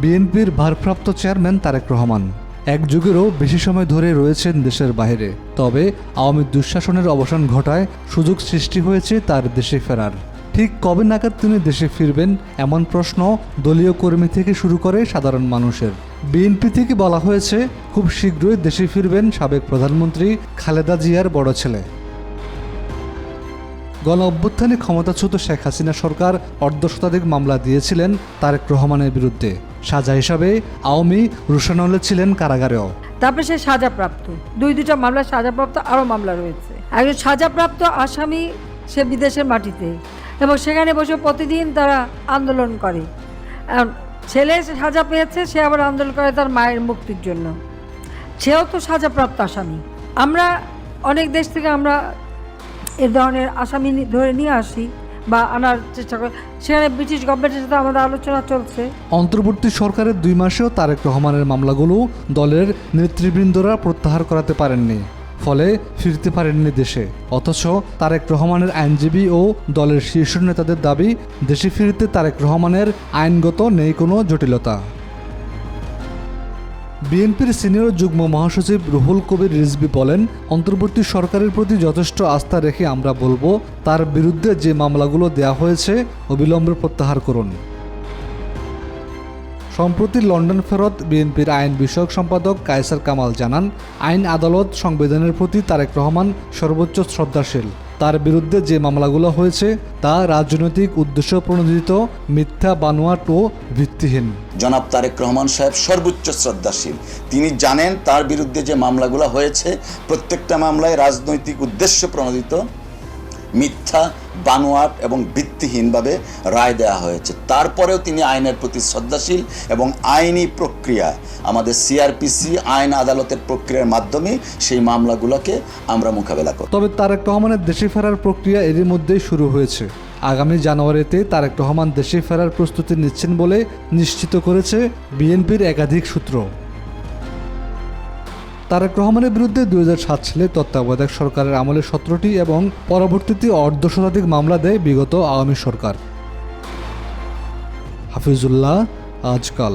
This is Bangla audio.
বিএনপির ভারপ্রাপ্ত চেয়ারম্যান তারেক রহমান। এক যুগেরও বেশি সময় ধরে রয়েছেন দেশের বাইরে। তবে আওয়ামী দুঃশাসনের অবসান ঘটায় সুযোগ সৃষ্টি হয়েছে তার দেশে ফেরার। ঠিক কবে নাগাদ তিনি দেশে ফিরবেন এমন প্রশ্ন দলীয় কর্মী থেকে শুরু করে সাধারণ মানুষের। বিএনপি থেকে বলা হয়েছে, খুব শীঘ্রই দেশে ফিরবেন সাবেক প্রধানমন্ত্রী খালেদা জিয়ার বড় ছেলে। গণ অভ্যুত্থানে ক্ষমতাচ্যুত শেখ হাসিনা সরকার অর্ধ শতাধিক মামলা দিয়েছিলেন তারেক রহমানের বিরুদ্ধে। সাজা হিসাবে আওয়ামী রুশানলে ছিলেন কারাগারেও। তারপরে সে সাজাপ্রাপ্ত। দুই দুটা মামলা সাজাপ্রাপ্ত আরও মামলা রয়েছে। একজন সাজাপ্রাপ্ত আসামি সে বিদেশের মাটিতে এবং সেখানে বসে প্রতিদিন তারা আন্দোলন করে। ছেলে সাজা পেয়েছে, সে আবার আন্দোলন করে তার মায়ের মুক্তির জন্য। সেও তো সাজাপ্রাপ্ত আসামি। আমরা অনেক দেশ থেকে আমরা এ ধরনের আসামি ধরে নিয়ে আসি বা আনার চেষ্টা করি। সেখানে ব্রিটিশ গভর্নমেন্টের সাথে আমাদের আলোচনা চলছে। অন্তর্বর্তী সরকারের দুই মাসেও তারেক রহমানের মামলাগুলো দলের নেতৃবৃন্দরা প্রত্যাহার করাতে পারেননি, ফলে ফিরতে পারেননি দেশে। অথচ তারেক রহমানের আইনজীবী ও দলের শীর্ষ নেতাদের দাবি, দেশে ফিরতে তারেক রহমানের আইনগত নেই কোনো জটিলতা। বিএনপির সিনিয়র যুগ্ম মহাসচিব রুহুল কবির রিজভি বলেন, অন্তর্বর্তী সরকারের প্রতি যথেষ্ট আস্থা রেখে আমরা বলব, তার বিরুদ্ধে যে মামলাগুলো দেয়া হয়েছে, অবিলম্বে প্রত্যাহার করুন। সম্প্রতি লন্ডন ফেরত বিএনপির আইন বিষয়ক সম্পাদক কায়সার কামাল জানান, আইন আদালত সংবিধানের প্রতি তারেক রহমান সর্বোচ্চ শ্রদ্ধাশীল। তার বিরুদ্ধে যে মামলাগুলো হয়েছে, তা রাজনৈতিক উদ্দেশ্য প্রণোদিত মিথ্যা বানোয়াট ও ভিত্তিহীন। জনাব তারেক রহমান সাহেব সর্বোচ্চ শ্রদ্ধাশীল। তিনি জানেন তার বিরুদ্ধে যে মামলাগুলো হয়েছে, প্রত্যেকটা মামলায় রাজনৈতিক উদ্দেশ্য প্রণোদিত। মিথ্যা, বানোয়াট এবং ভিত্তিহীনভাবে রায় দেওয়া হয়েছে। তারপরেও তিনি আইনের প্রতি শ্রদ্ধাশীল এবং আইনি প্রক্রিয়া আমাদের সিআরপিসি আইন আদালতের প্রক্রিয়ার মাধ্যমে সেই মামলাগুলোকে আমরা মোকাবেলা করি তবে তারেক রহমানের দেশে ফেরার প্রক্রিয়া এরই মধ্যেই শুরু হয়েছে। আগামী জানুয়ারিতে তারেক রহমান দেশে ফেরার প্রস্তুতি নিচ্ছেন বলে নিশ্চিত করেছে বিএনপির একাধিক সূত্র। তারেক রহমানের বিরুদ্ধে দুই হাজার সাত সালে তত্ত্বাবধায়ক সরকারের আমলে সতেরোটি এবং পরবর্তীতে অর্ধ শতাধিক মামলা দেয় বিগত আওয়ামী সরকার। হাফিজুল্লাহ, আজকাল।